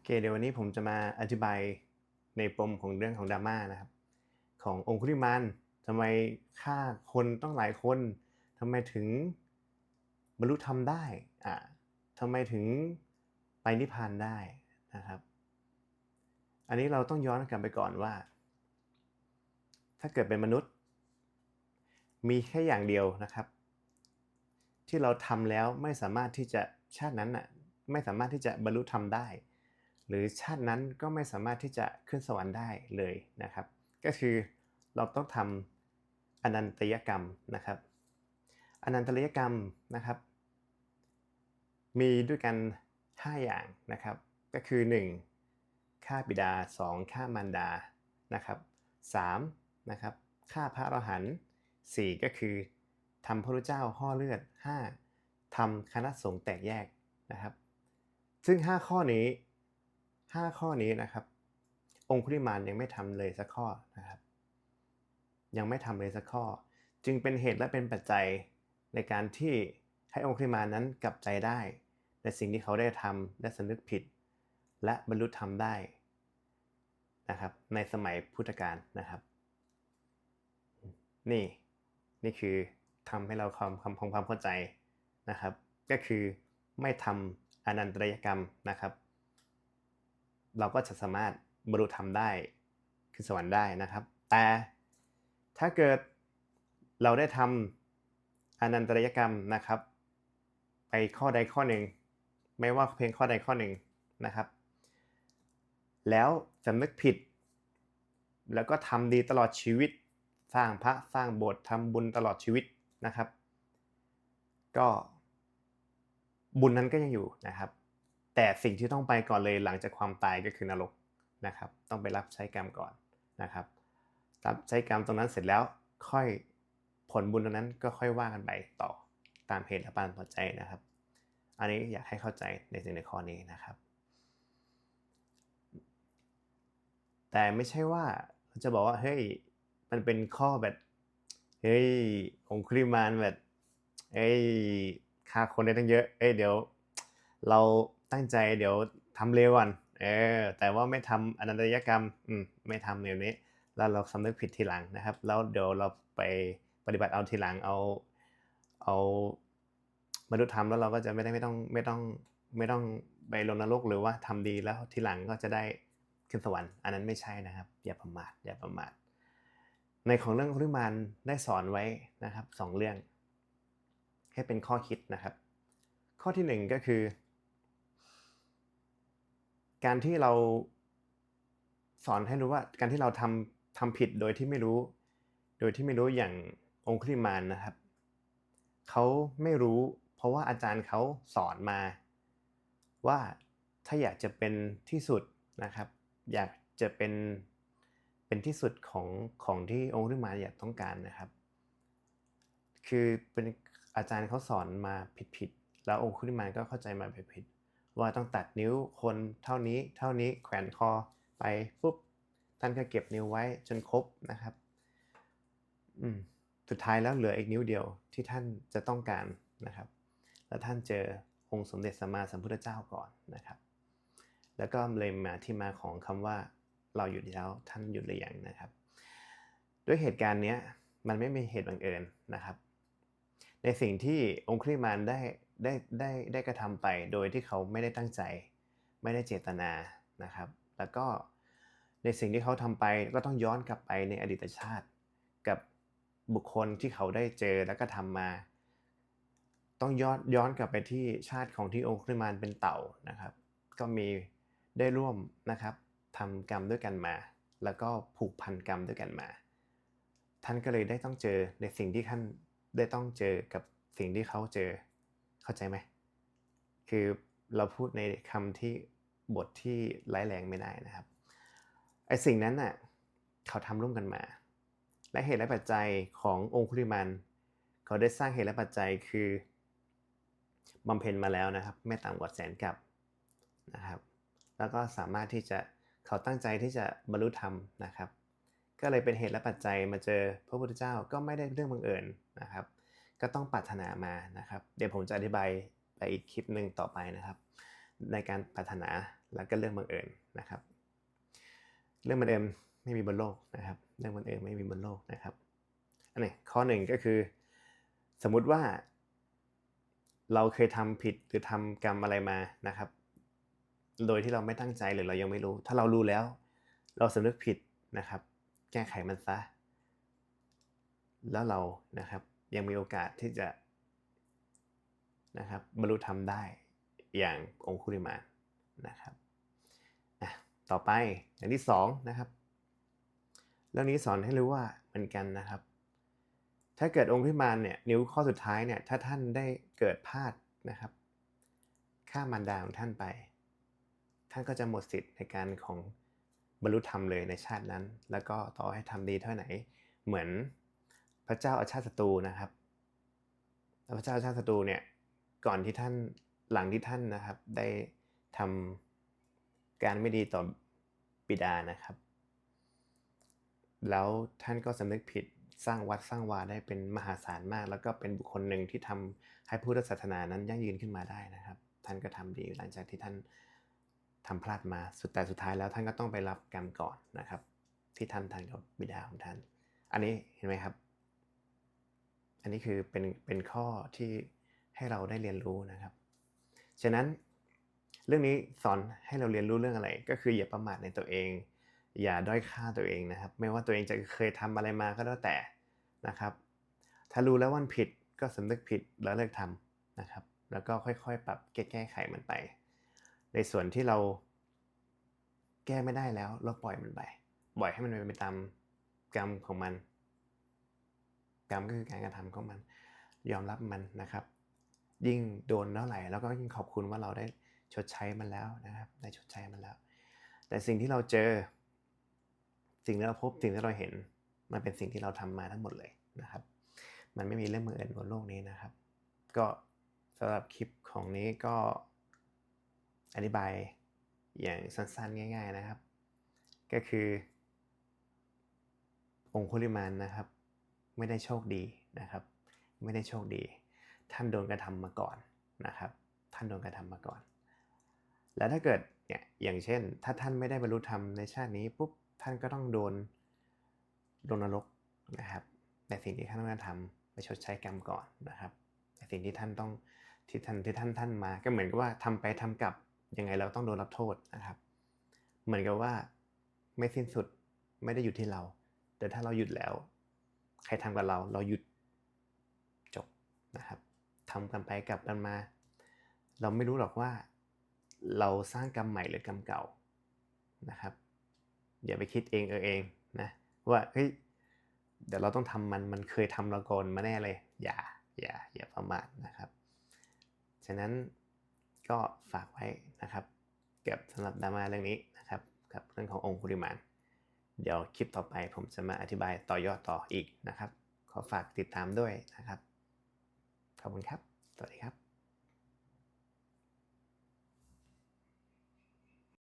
อเคเดี๋ยววันนี้ผมจะมาอธิบายในปมของเรื่องของดราม่านะครับ ขององคุลิมานทำไมฆ่าคนต้องหลายคนทำไมถึงบรรลุธรรมได้อ่าทำไมถึงไปนิพพานได้นะครับ อันนี้เราต้องย้อนกลับไปก่อนว่า ถ้าเกิดเป็นมนุษย์ มีแค่อย่างเดียวนะครับ ที่เราทำแล้วไม่สามารถที่จะชาตินั้นน่ะไม่สามารถที่จะบรรลุธรรมได้ หรือชาตินั้นก็ไม่สามารถที่จะขึ้นสวรรค์ได้เลยนะครับ ก็คือเราต้องทำอนันตยกรรมนะครับ อนันตยกรรมนะครับ มีด้วยกัน 5 อย่างนะครับ ก็คือ 1. ฆ่าบิดา 2. ฆ่ามารดานะครับ 3. นะครับฆ่าพระอรหันต์4ก็คือทำพระพุทธเจ้าห่อเลือด 5. ทำคณะสงฆ์แตกแยกนะครับ ซึ่ง 5 ข้อนี้ 5 ข้อนี้นะครับ องคุลิมานยังไม่ทำเลยสักข้อนะครับ ยังไม่ทำเลยสักข้อ จึงเป็นเหตุและเป็นปัจจัยในการที่ให้องคุลิมานนั้นกลับใจได้ในสิ่งที่เขาได้ทำและสำนึกผิด และบรรลุธรรมได้นะครับ ในสมัยพุทธกาลนะครับ นี่นี่คือทำให้เราความความความเข้าใจนะครับ ก็คือไม่ทำอนันตรยกรรมนะครับ เราก็จะสามารถบรรลุธรรมได้คือสวรรค์ได้นะครับ แต่ถ้าเกิดเราได้ทำอนันตรยกรรมนะครับ ไปข้อใดข้อหนึ่ง ไม่ว่าเพียงข้อใดข้อหนึ่งนะครับ แล้วสำนึกผิด แล้วก็ทำดีตลอดชีวิต สร้างพระสร้างโบสถ์ทำบุญตลอดชีวิตนะครับ ก็บุญนั้นก็ยังอยู่นะครับ แต่สิ่งที่ต้องไปก่อนเลยหลังจากความตายก็คือนรกนะครับ ต้องไปรับใช้กรรมก่อนนะครับรับใช้กรรมตรงนั้นเสร็จแล้วค่อยผลบุญตรงนั้นก็ค่อยว่ากันไปต่อตามเหตุและปัจจัยนะครับ อันนี้อยากให้เข้าใจในสิ่งในข้อนี้นะครับ แต่ไม่ใช่ว่าเราจะบอกว่าเฮ้ยมันเป็นข้อแบบเฮ้ยองคุลิมานแบบเอ้ยฆ่าคนได้ตั้งเยอะ เอ้ยเดี๋ยว เรา ตั้งใจเดี๋ยวทำเร็วก่อนเออแต่ว่าไม่ทำอนันตยกรรมอืมไม่ทำแบบนี้แล้วเราสำนึกผิดทีหลังนะครับ แล้วเดี๋ยวเราไปปฏิบัติเอาทีหลังเอาเอาบรรลุธรรมแล้วเราก็จะไม่ได้ไม่ต้องไม่ต้องไม่ต้องไปลงนรกหรือว่าทำดีแล้วทีหลังก็จะได้ขึ้นสวรรค์อันนั้นไม่ใช่นะครับ อย่าประมาทอย่าประมาทในของเรื่องคุริมานได้สอนไว้นะครับสองเรื่อง ให้เป็นข้อคิดนะครับ ข้อที่หนึ่งก็คือ การที่เราสอนให้รู้ว่า การที่เราทำทำผิดโดยที่ไม่รู้ โดยที่ไม่รู้อย่างองคุลิมานนะครับเขาไม่รู้ เพราะว่าอาจารย์เขาสอนมา ว่าถ้าอยากจะเป็นที่สุดนะครับ อยากจะเป็นเป็นที่สุดของของที่องคุลิมานอยากต้องการนะครับ คือเป็นอาจารย์เขาสอนมาผิดๆแล้วองคุลิมานก็เข้าใจมาผิดๆ ว่าต้องตัดนิ้วคนเท่านี้เท่านี้แขวนคอไปปุ๊บท่านก็เก็บนิ้วไว้จนครบนะครับอืมสุดท้ายแล้วเหลืออีกนิ้วเดียวที่ท่านจะต้องการนะครับ แล้วท่านเจอองค์สมเด็จสัมมาสัมพุทธเจ้าก่อนนะครับ แล้วก็เลยมาที่มาของคำว่าเราหยุดแล้วท่านหยุดหรือยังนะครับ ด้วยเหตุการณ์เนี้ยมันไม่มีเหตุบังเอิญนะครับ ในสิ่งที่องค์คริมานได้ได้ได้ได้กระทำไปโดยที่เขาไม่ได้ตั้งใจ ไม่ได้เจตนานะครับ แล้วก็ในสิ่งที่เขาทำไปก็ต้องย้อนกลับไปในอดีตชาติ กับบุคคลที่เขาได้เจอแล้วก็ทำมา ต้องย้อนย้อนกลับไปที่ชาติของที่องค์คริมานเป็นเต่านะครับ ก็มีได้ร่วมนะครับทำกรรมด้วยกันมา แล้วก็ผูกพันกรรมด้วยกันมา ท่านก็เลยได้ต้องเจอในสิ่งที่ท่าน ได้ต้องเจอกับสิ่งที่เขาเจอเข้าใจไหมคือเราพูดในคำที่บทที่ร้ายแรงไม่ได้นะครับไอสิ่งนั้นน่ะเขาทำร่วมกันมา และเหตุและปัจจัยขององคุลิมันเขาได้สร้างเหตุและปัจจัยคือบำเพ็ญมาแล้วนะครับ ไม่ต่ำกว่าแสนกับนะครับ แล้วก็สามารถที่จะเขาตั้งใจที่จะบรรลุธรรมนะครับ ก็เลยเป็นเหตุและปัจจัยมาเจอพระพุทธเจ้าก็ไม่ได้เรื่องบังเอิญ นะครับ ก็ต้องปรารถนามานะครับ เดี๋ยวผมจะอธิบายไปอีกคลิปหนึ่งต่อไปนะครับ ในการปรารถนาแล้วก็เรื่องบังเอิญนะครับ เรื่องบังเอิญไม่มีบนโลกนะครับ เรื่องบังเอิญไม่มีบนโลกนะครับอันนี้ข้อหนึ่งก็คือ สมมุติว่า เราเคยทำผิดหรือทำกรรมอะไรมานะครับ โดยที่เราไม่ตั้งใจหรือเรายังไม่รู้ ถ้าเรารู้แล้ว เราสำนึกผิดนะครับ แก้ไขมันซะแล้วเรานะครับ ยังมีโอกาสที่จะนะครับบรรลุธรรมได้อย่างองคุริมานนะครับต่อไปอย่างที่สองนะครับเรื่องนี้สอนให้รู้ว่าเหมือนกันนะครับ ถ้าเกิดองคุริมานเนี่ยนิ้วข้อสุดท้ายเนี่ยถ้าท่านได้เกิดพลาดนะครับฆ่ามารดาของท่านไป ท่านก็จะหมดสิทธิ์ในการของบรรลุธรรมเลยในชาตินั้น แล้วก็ต่อให้ทำดีเท่าไหน เหมือน พระเจ้าอาชาติศัตรูนะครับพระเจ้าอาชาติศัตรูเนี่ยก่อนที่ท่านหลังที่ท่านนะครับ ได้ทำการไม่ดีต่อบิดานะครับ แล้วท่านก็สำนึกผิดสร้างวัดสร้างวาได้เป็นมหาศาลมาก แล้วก็เป็นบุคคลหนึ่งที่ทำให้พุทธศาสนานั้นยั่งยืนขึ้นมาได้นะครับ ท่านก็ทำดีหลังจากที่ท่านทำพลาดมาสุดแต่สุดท้ายแล้วท่านก็ต้องไปรับกรรมก่อนนะครับ ที่ท่านทำกับบิดาของท่าน อันนี้เห็นไหมครับ อันนี้คือเป็นเป็นข้อที่ให้เราได้เรียนรู้นะครับ ฉะนั้นเรื่องนี้สอนให้เราเรียนรู้เรื่องอะไร ก็คืออย่าประมาทในตัวเอง อย่าด้อยค่าตัวเองนะครับ ไม่ว่าตัวเองจะเคยทำอะไรมาก็แล้วแต่นะครับ ถ้ารู้แล้วว่าผิดก็สำนึกผิดแล้วเลิกทำนะครับ แล้วก็ค่อยๆ ปรับแก้แก้ไขมันไป ในส่วนที่เราแก้ไม่ได้แล้วเราปล่อยมันไปปล่อยให้มันเป็นไปตามกรรมของมัน กรรมก็คือการกระทำของมัน ยอมรับมันนะครับ ยิ่งโดนเท่าไหร่แล้วก็ยิ่งขอบคุณว่าเราได้ชดใช้มันแล้วนะครับ ได้ชดใช้มันแล้ว แต่สิ่งที่เราเจอ สิ่งที่เราพบสิ่งที่เราเห็น มันเป็นสิ่งที่เราทำมาทั้งหมดเลยนะครับ มันไม่มีเรื่องมืออื่นบนโลกนี้นะครับ ก็สำหรับคลิปของนี้ก็อธิบายอย่างสั้นๆ ง่าย ๆนะครับ ก็คือ องคุลิมานนะครับ ไม่ได้โชคดีนะครับ ไม่ได้โชคดี ท่านโดนกระทำมาก่อนนะครับ ท่านโดนกระทำมาก่อน แล้วถ้าเกิดเนี่ยอย่างเช่น ถ้าท่านไม่ได้บรรลุธรรมในชาตินี้ปุ๊บท่านก็ต้องโดนโดนนรกนะครับในสิ่งที่ท่านต้องทำไปชดใช้กรรมก่อนนะครับในสิ่งที่ท่านต้องที่ท่านที่ท่านท่านมาก็เหมือนกับว่าทำไปทำกลับยังไงเราต้องโดนรับโทษนะครับ เหมือนกับว่าไม่สิ้นสุดไม่ได้อยู่ที่เรา แต่ถ้าเราหยุดแล้ว ใครทำกับเราเราหยุดจบนะครับทำกันไปกลับกันมา เราไม่รู้หรอกว่า เราสร้างกรรมใหม่หรือกรรมเก่านะครับ อย่าไปคิดเองเออเองนะว่าเฮ้ยเดี๋ยวเราต้องทำมันมันเคยทำเราก่อนมาแน่เลย อย่าอย่าอย่าประมาทนะครับ ฉะนั้นก็ฝากไว้นะครับ เกี่ยวกับสำหรับดราม่าเรื่องนี้นะครับกับเรื่องขององค์ปริมาณ เดี๋ยวคลิปต่อไปผมจะมาอธิบายต่อยอดต่ออีกนะครับ ขอฝากติดตามด้วยนะครับ ขอบคุณครับ สวัสดีครับ